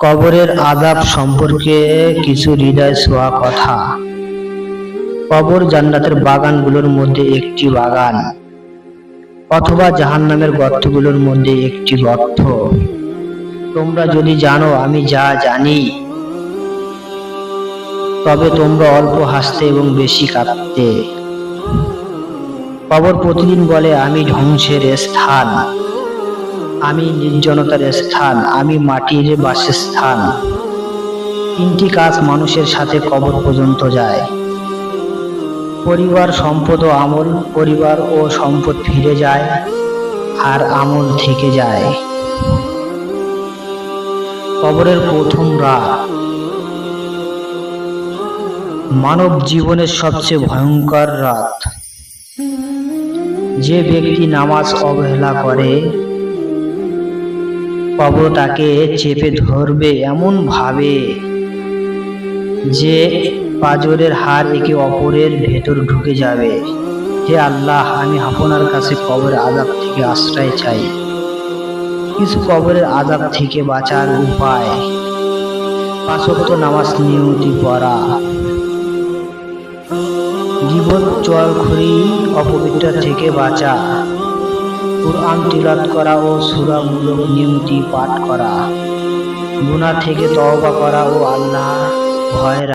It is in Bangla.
কবরের আদাব সম্পর্কে কিছু হৃদয় ছোঁয়া কথা। কবর জান্নাতের বাগানগুলোর মধ্যে একটি বাগান অথবা জাহান্নামের গর্তগুলোর মধ্যে একটি গর্ত। তোমরা যদি জানো, আমি যা জানি, তবে তোমরা অল্প হাসতে এবং বেশি কাঁদতে। কবর প্রতিদিন বলে, আমি ধ্বংসের স্থান। আমি নির্জনতার স্থান, আমি মাটির বাসস্থান। তিনটি কাজ মানুষের সাথে কবর পর্যন্ত যায়। পরিবার, সম্পদ ও আমল, পরিবার ও সম্পদ ফিরে যায় আর আমল থেকে যায়। কবরের প্রথম রাত। মানব জীবনের সবচেয়ে ভয়ঙ্কর রাত। যে ব্যক্তি নামাজ অবহেলা করে কবর তাকে, চেপে ধরবে এমন ভাবে যে পাজরের হার একে অপরের ভেতর ঢুকে যাবে। হে আল্লাহ, আমি আপনার কাছে কবরের আজাব থেকে আশ্রয় চাই। কিছু কবরের আজাব থেকে বাঁচার উপায়। পাঁচক্ত নামাজ নিয়মিত পড়া। জীবন চলখড়ি অপবিত্র থেকে বাঁচা। কোরআন তিলাত করা ও সুরামূলক নিয়মটি পাঠ করা। গুণা থেকে তওবা করা ও আল্লাহ ভয়